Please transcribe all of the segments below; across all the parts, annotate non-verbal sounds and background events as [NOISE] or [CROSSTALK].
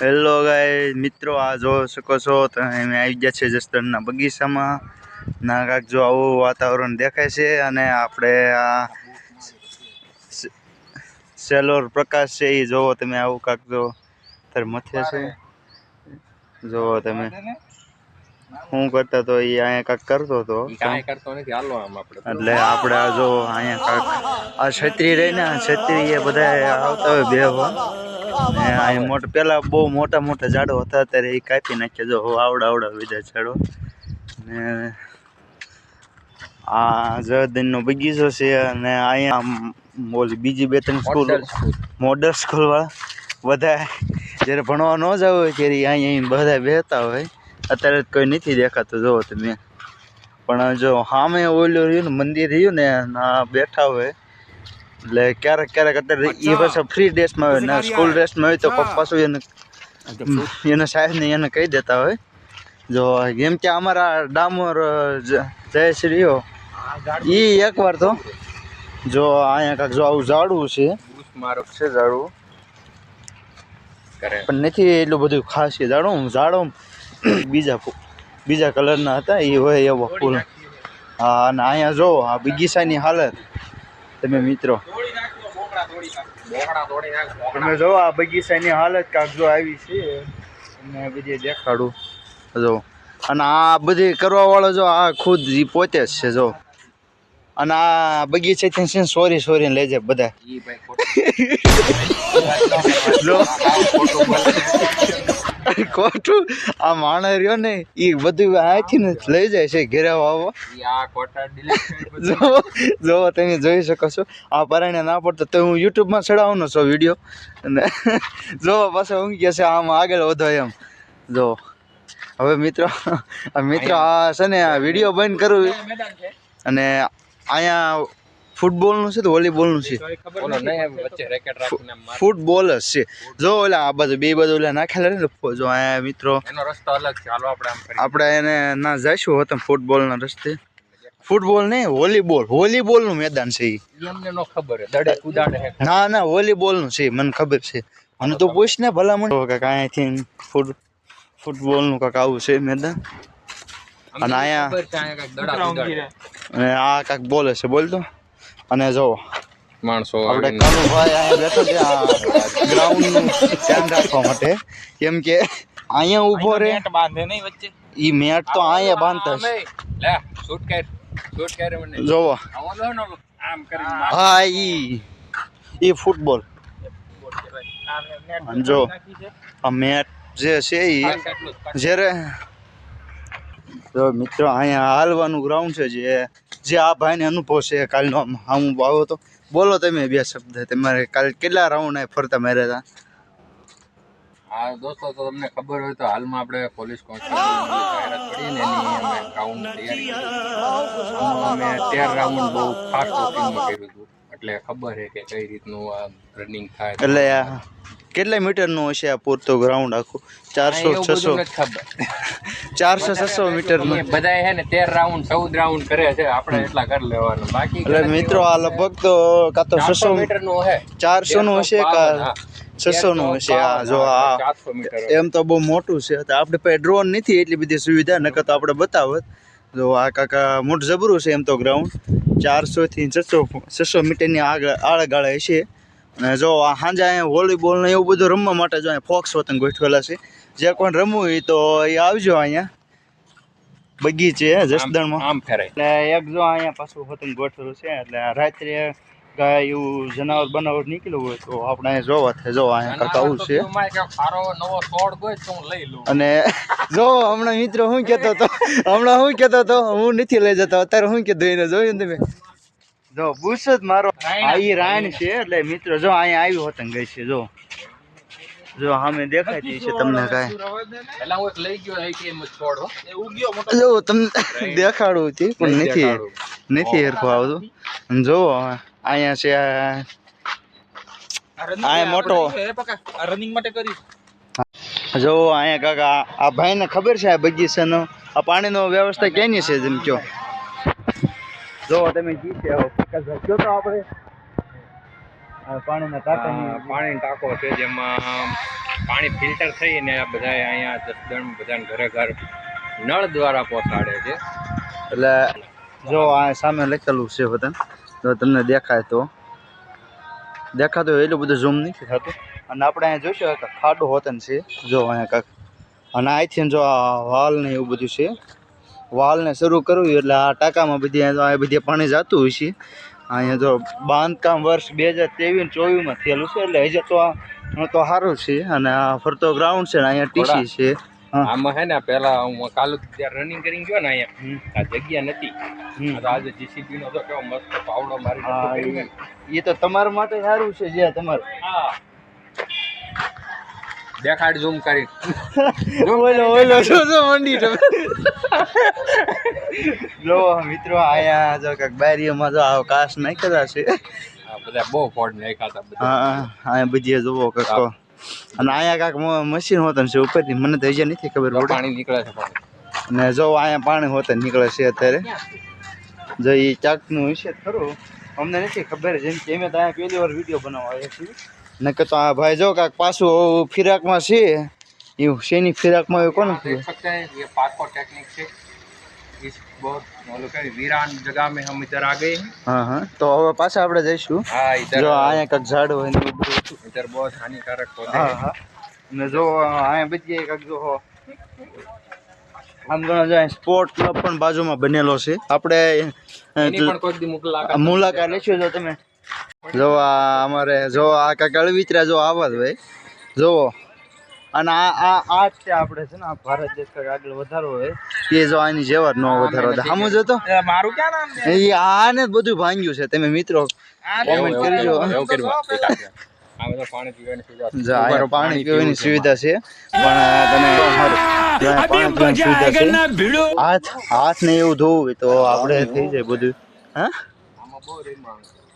Hello ગાય મિત્રો આ જોઈ શકો છો તમે આવી ગયા છે જસદણના બગીચામાં. ના કાંક જો આવું વાતાવરણ દેખાય છે અને આપણે આ સેલોર પ્રકાશ છે એ જોવો તમે આવું કાંક જો તાર મથે છે. જોવો તમે. હું કરતા તો એ અહીંયા કાંક કરતો હતો. એટલે આપણે આ જો અહીંયા કાંક આ છત્રી રહી ને છત્રી એ બધા આવતા હોય બે મોટા પેલા બહુ મોટા મોટા ઝાડો હતા અત્યારે એ કાપી નાખ્યા જો આવડા આવડા બીજા ઝાડો. ને આ જયદીનનો બગીચો છે અને અહીંયા ઓલી બીજી બે ત્રણ સ્કૂલ. મોડલ સ્કૂલવાળા બધા જ્યારે ભણવા ન જવું હોય ત્યારે અહીંયા બધા બેહતા હોય. અત્યારે કોઈ નથી દેખાતું જોવો તમે. પણ જો સામે ઓલું રહ્યું ને મંદિર રહ્યું ને બેઠા હોય એટલે ક્યારેક ક્યારેક અત્યારે એ પાછા ફ્રી ડ્રેસમાં હોય ને સ્કૂલ ડ્રેસમાં હોય તો પાછું એને એને સાહેબને એને કહી દેતા હોય. જો એમ કે અમારા ડામોર જયશ્રીઓ એ એકવાર તો જો અહીંયા કાંક જો આવું ઝાડવું છે. મારું છે ઝાડવું. કરે પણ નથી એટલું બધું ખાસ છે જાણો જાડો બીજા બીજા કલરના હતા એ હોય એવો ફૂલ. હા અને અહીંયા જો આ બગીચાની હાલત. તમે મિત્રો. તમે જો આ બગીચાની હાલત કાંક જો આવી છે અને બધી દેખાડું. જો. અને આ બધી કરવાવાળો જો આ ખુદ એ પોતે જ છે જો. અને આ બગીચાથી છે ને સોરી સોરી લઈ જાય બધા ભાઈ [LAUGHS] [LAUGHS] ખોટું આ માણસ રહ્યો ને એ બધું આથી ને લઈ જાય છે ઘેરે કરી [LAUGHS] જો તમે જોઈ શકો છો. આ પરાણે ના પડતો તો હું યુટ્યુબમાં ચડાવવાનો છો વીડિયો. અને [LAUGHS] જો પાછો ઊંઘી કહે છે આમ આગળ વધો એમ. જો હવે મિત્રો આ મિત્રો આ છે ને આ વીડિયો બંધ કરવું અને અહીંયા ફૂટબોલનું છે તો વોલીબોલનું છે. ઓલો નહીં વચ્ચે રેકેટ રાખીને આમ મારે. ફૂટબોલ જ છે. જો ઓલા આ બાજુ બે બાજુ ઓલા નાખેલા ને જો અહીંયા મિત્રો એનો રસ્તો અલગ છે. હાલો આપણે આપણે એને ના જઈશું હતા ફૂટબોલના રસ્તે. ફૂટબોલ નહીં વોલીબોલ વોલીબોલનું મેદાન છે અમને નો ખબર ના ના વોલીબોલનું છે મને ખબર છે. મને તો પૂછ ને ભલા મને કાંઈક અહીંયાથી ફૂટ ફૂટબોલનું કાંક આવું છે મેદાન. અને અહીંયા-. અને આ કાંઈક બોલે છે બોલતો અને જો માણસો આપણે કાનુભાઈ અહીંયા બેઠો છે આ ગ્રાઉન્ડનું ધ્યાન રાખવા માટે. કેમ કે અહીંયા ઊભો રહે બાંધે નહીં વચ્ચે. ઈ મેટ તો અહીંયા બાંધતા છે. લે શૂટ કર શૂટ કર મને. જોવો. આમ કરી. હા ઈ ઈ ફૂટબોલ જો આ મેટ જે છે ઈ. જ્યારે તો મિત્રો અહીંયા હાલવાનું ગ્રાઉન્ડ છે જે જે આ ભાઈને અનુભવ છે કાલનો આમ હું આવ્યો તો. બોલો તમે બે શબ્દ તમારે કાલ કેટલા રાઉન્ડ ફરતા માર્યા હતા હા દોસ્તો તો તમને ખબર હોય તો હાલમાં આપણે પોલીસ કોન્સ્ટેબલ જાહેરાત કરી ને એની અમે રાઉન્ડ તૈયારી અમે તેર રાઉન્ડ બહુ ફાસ્ટ વોકિંગમાં કર્યું હતું. એટલે ખબર છે કે કઈ રીતનું આ રનિંગ થાય. એટલે કેટલા મીટરનું હશે આ પૂરતું ગ્રાઉન્ડ આખું? ચારસો છસો. ચારસો છસો મીટરનું એ બધા છે ને તેર રાઉન્ડ ચૌદ રાઉન્ડ કરે છે આપણે એટલા કરી લેવાનું. બાકી એટલે મિત્રો આ લગભગ તો કાં તો છસો મીટરનું હે. ચારસો નું હશે કા છસો નું હશે? આ જો આ એમ તો બહુ મોટું છે. તો આપણે પાસે ડ્રોન નથી એટલી બધી સુવિધા નકર તો આપણે બતાવત. જો આ કાકા મોટું જબરું છે એમ તો ગ્રાઉન્ડ ચારસોથી છસો છસો મીટરની આગળ આળગાળે હશે. અને જો આ સાંજે અહીંયા વોલીબોલ ને એવું બધું રમવા માટે જો અહીંયા ફોક્સ વતન ગોઠવેલા છે. જે કોઈ રમવું હોય તો એ આવજો અહીંયા. બગીચે જસદણમાં. આમ ફેરાય. એટલે એક જો અહીંયા પાછું વતન ગોઠવેલું છે એટલે રાત્રે ગાય એવું જનાવર બનાવર નીકળ્યું હોય તો આપણે અહીંયા જોવા થાય. જો અહીંયા કાંક આવું છે. સારો નવો છોડ ગયો તો હું લઈ લઉં. અને [LAUGHS] જો હમણાં મિત્રો હું કહેતો હતો હમણાં હું કહેતો હતો હું નથી લઈ જતો અત્યારે હું કીધું એને જોયું ને તમે? જો બુસ જ મારો આ ઈ રાણ છે એટલે મિત્રો જો અહીંયા આવ્યું હોતન ગઈ છે જો. જો સામે દેખાતી છે તમને કાંઈ. પેલા હું એક લઈ ગયો એક એમ જ છોડ. હો. જો તમને દેખાડું છે પણ નથી. નથી હરખું આવતું. અને જો અહીંયા છે આ આ મોટો. રનિંગ માટે કરી જો અહીંયા કાકા આ ભાઈને ખબર છે આ બગીચાનો? આ પાણીનો વ્યવસ્થા કેની છે જેમ કયો જો તમે જી છે આવો કયો તો આપણે પાણીના ટાંકા પાણીનો ટાંકો છે જેમાં પાણી ફિલ્ટર થઈને બધા અહીંયા જસદણ બધાને ઘરે ઘર નળ દ્વારા પહોંચાડે છે. એટલે જો આ સામે લખેલું છે વતન જો તમને દેખાય તો. દેખાતું એટલું બધું ઝૂમ નથી થતું. અને આપણે અહીંયા જોઈશું ખાડું હોતન છે. જો અહીંયા કાંક. અને અહીંથી જો આ વાલ ને એવું બધું છે. વાલને શરૂ કરવું એટલે આ ટાંકામાં બધી અહીંયા આ બધી પાણી જતું હોય છે. અહીંયા જો બાંધકામ વર્ષ બે હજાર ત્રેવીસ ચોવીસમાં થયેલું છે એટલે હજી તો આ તો સારું છે અને આ ફરતો ગ્રાઉન્ડ છે ને અહીંયા ટીસી છે. આમાં હે ને પેલા હું કાલુ ત્યારે રનિંગ કરીને ગયો ને અહીંયા. આ જગ્યા નથી. તો આજે જીસીબી નો તો કેવો મસ્ત પાવડો મારી. એ તો તમારા માટે સારું છે જે તમારું. હા. દેખાડ ઝૂમ કરી. [LAUGHS] ઓલો ઓલો શું શું મંડી તમે? [LAUGHS] જો મિત્રો આયા જો કાક બારીઓમાં જો આવો કાશ નાખેલા છે. આ બધા બહુ ફોડ નાખ્યા હતા બધા. હા અહીંયા બધી જોવો કાકો અને અહીંયા કાક મશીન હોતન છે ઉપરથી. મને તો હજી નથી ખબર પડે. પાણી નીકળે છે ને અને જો અહીંયા પાણી હોતન નીકળે છે અત્યારે. જો એ ચાકનું હશે ખરું. અમને નથી ખબર જેમ કે અમે તો અહીંયા પહેલી વાર વીડિયો બનાવવા આવ્યા છીએ. નકર તો આ ભાઈ જો કાંક પાછું ફિરાકમાં છે. એવું શેની ફિરાકમાં એ કોણ પાકો ટેકનિક છે વીરાન જગા મેં હમ આ ગયે હા હા. તો હવે પાછા આપણે જઈશું. હા ઇધર ઝાડ હોય બહુ હાનિકારક હા હા. ને જો અહીંયા બધી કાંક જો આમ ગણો સ્પોર્ટ ક્લબ પણ બાજુમાં બનેલો છે. આપણે મુલાકાત લેશો જો તમે. જો આ અમારે જો આ કાકા અળવિતરા જો આવા જ હોય. જોવો. અને આ આ આ જ છે આપણે છે ને આ ભારત દેશ કાંઈક આગળ વધારવો હોય. એ જો આની જેવા નો વધારો વધારવા જો તો. મારું ક્યાં નામ એ આને બધું ભાંગ્યું છે. તમે મિત્રો કોમેન્ટ કરજો. એવું- એવું આ પાણી પીવાની સુવિધા છે. પાણી હાથ હાથ ને એવું ધોવું હોય તો આપણે થઈ જાય બધું. હા?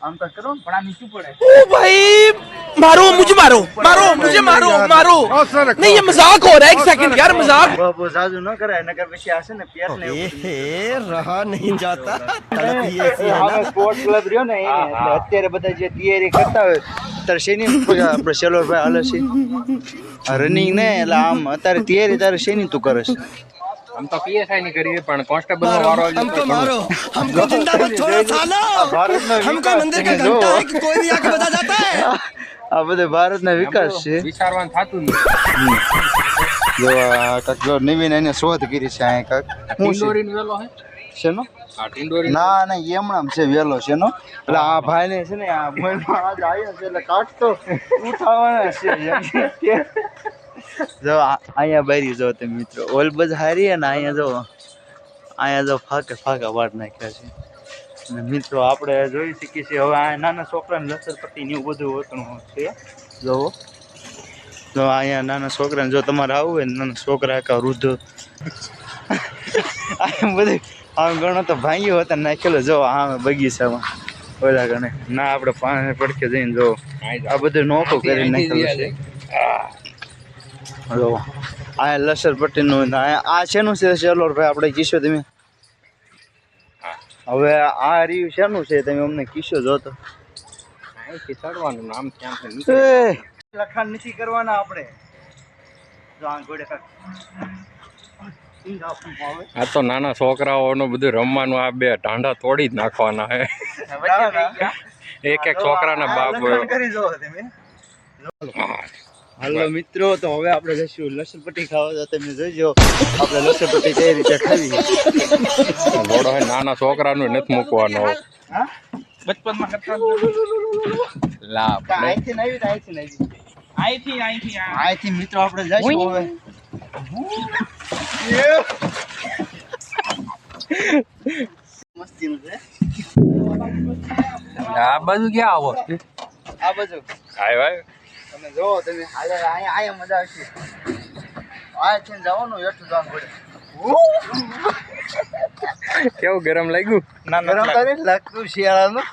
આમ તો કરો ને પણ આ નીચું પડે ओ भाई मारो मुझे मारो मारो मुझे मारो मारो नहीं ये मजाक हो रहा है एक सेकंड यार मजाक બહુ બહુ જાજુ ન કરાય નકર પછી આ છે ને પેટ ને એવું બધું. ए रहा नहीं जाता तड़प ही ऐसी है હવે સ્પોર્ટ ક્લબ રહ્યો ને એની એટલે અત્યારે બધા જે તૈયારી કરતા હોય ત્યારે શેની આપણે સેલોરભાઈ હાલે છે રનિંગ ને એટલે આમ અત્યારે તૈયારી તારે શેની તું કરે છે આમ તો પીએસઆઈ ની કરી પણ કોન્સ્ટેબલ નો વારો આવ્યો हमको તો मारो हमको जिंदा मत छोड़ो सालो ભારતનો हमको વિકાસ मंदिर का તમે घंटा જોવો. है कि कोई भी आके बता जाता है આ બધે ભારતના વિકાસ છે વિચારવાનું થતું નહીં જો આ કાંઈક જો નવીન એને શોધ કરી છે અહીંયા કાંઈક શું ટિંડોરી વેલો હે છે શેનો ના? ના? એમણામ છે વેલો છે નો. એટલે આ ભાઈ ને છે ને આ મોબાઈલમાં આજ આવ્યો છે એટલે કાઢતો. ઉઠાવવાના છે જો અહીંયા બારી જો તમે મિત્રો. ઓલ બજ હારી અને અહીંયા જો અહીંયા જો ફાકે ફાકા વાટ નાખ્યા છે. અને મિત્રો આપણે જોઈ શકીએ છીએ હવે આ નાના છોકરાને લસરપટ્ટી ને એવું બધું હોતું છે. જોવો. જો અહીંયા નાના છોકરાને જો તમારે આવવું હોય ને નાના છોકરા કા વૃદ્ધ. આમ બધું આમ ઘણો તો ભાંગ્યો હતો નાખેલો. જો આમ બગીચામાં. ઓલા ગણે ના આપણે પાણી પડખે જઈને જો આ બધું નોખું કરી નાખેલું છે. જો આ લસર પટ્ટીનું ને આ શેનું છે સેલોર ભાઈ? આપણે કીશો તમે? હવે આ રહ્યું શેનું છે? તમે અમને કીશો જો તો ચડવાનું નામ ક્યાં એ, લખાણ નથી કરવાના આપણે. આ તો નાના છોકરાઓનું બધું રમવાનું આ બે ઢાંડા તોડી જ નાખવાના હે. એક એક છોકરાના બાપ હાલો મિત્રો તો હવે આપણે જઈશું લસણપટ્ટી ખાવા. તો તમે જોઈજો આપણે લસણપટ્ટી કઈ રીતે ખાવી. ઘોડો નાના છોકરાનું નથી મૂકવાનો. હા? બચપનમાં કરતા લા અહીંથી ને આવી ને અહીંથી અહીંથી અહીંથી મિત્રો આપણે જઈશું હવે. મસ્તીનું છે. આ બાજુ ક્યાં આવો? આ બાજુ. હાય ભાઈ. તમે જો તમે હાલે અહીંયા અહીંયા મજા આવશે. આ છે ને જવાનું એટલું જવાનું પડે. કેવું ગરમ લાગ્યું? ગરમ કરે લાગતું શિયાળાનું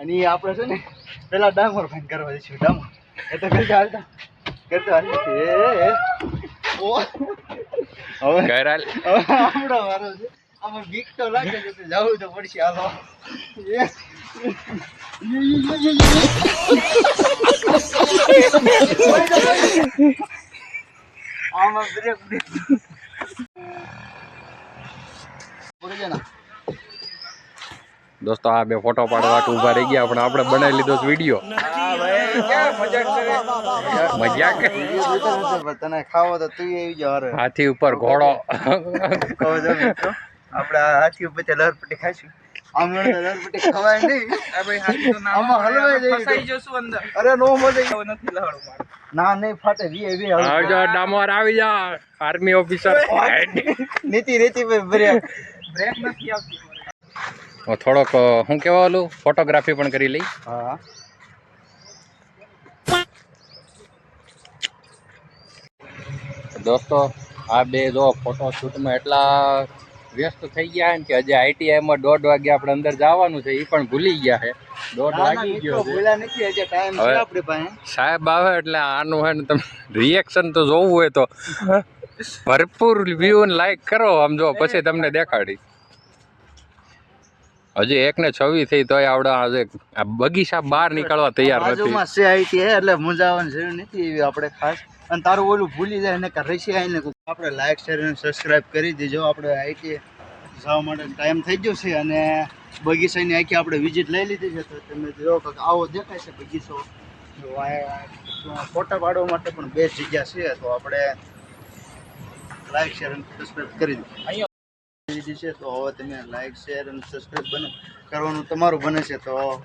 અને આપણે છે ને પેલા ડામર ફાઈન કરવા જઈશું ડામર. એ તો કરતા હાલતા. કરતા હાલ. હવે આપણો વારો છે. આમાં બીક તો લાગે છે તો જવું તો પડશે હાલો. આમાં બ્રેક ને દોસ્તો આ બે ફોટો પાડવા ઊભા રહી ગયા પણ આપણે બનાવી લીધો વીડિયો મજાક? તને ખાવો તો તું આવી જાવ હાથી ઉપર ઘોડો. આપડે આપણે હાથી ઉપર લહરપટ્ટી ખાઈશું. આમ ગણે તો ખવાય નહીં. આ ભાઈ હાથી તો નામ આમાં હલવાઈ જાય ફસાઈ જશું અંદર. અરે નો મજા નથી લહડું મારું. ના નહીં ફાટે વી વી આવજો ડામોર આવી જા. આર્મી ઓફિસર નીતિ નીતિ બ્રેક બ્રેક નથી આવતી થોડોક હું કેવા ઓલું? ફોટોગ્રાફી પણ કરી લઈ. હા. દોસ્તો આ બે જો ફોટો શૂટમાં એટલા વ્યસ્ત થઈ ગયા છે કે હજી આઈટીઆઈમાં દોઢ વાગે આપણે અંદર જવાનું છે એ પણ ભૂલી ગયા છે. દોઢ ના ના વાગી ગયો છે. ભૂલા નથી હજી ટાઈમ છે હવે- આપણી પાસે. સાહેબ આવે એટલે આનું હે ને તમે રિએક્શન તો જોવું હોય તો. ભરપૂર વ્યૂ ને લાઈક કરો આમ જો પછી તમને દેખાડી. હજી એક ને છવી થઈ તોય આવડે આજે આ બગીચા બહાર નીકળવા તૈયાર નથી. એટલે મૂંઝાવાની જરૂર નથી એવી આપણે ખાસ. અને તારું ઓલું ભૂલી જાય ને કે રસી આવીને આપણે લાઈક શેર અને સબસ્ક્રાઈબ કરી દેજો. આપણે આઈટી જવા માટે ટાઈમ થઈ ગયો છે અને બગીચાની આખી આપણે વિઝિટ લઈ લીધી છે. તો તમે જો કે આવો દેખાય છે બગીચો. જો આ ફોટા પાડવા માટે પણ બેસ્ટ જગ્યા છે. તો આપણે લાઈક શેર અને સબસ્ક્રાઈબ કરી દો લીધી છે. તો હવે તમે લાઈક શેર અને સબસ્ક્રાઈબ બને. કરવાનું તમારું બને છે. તો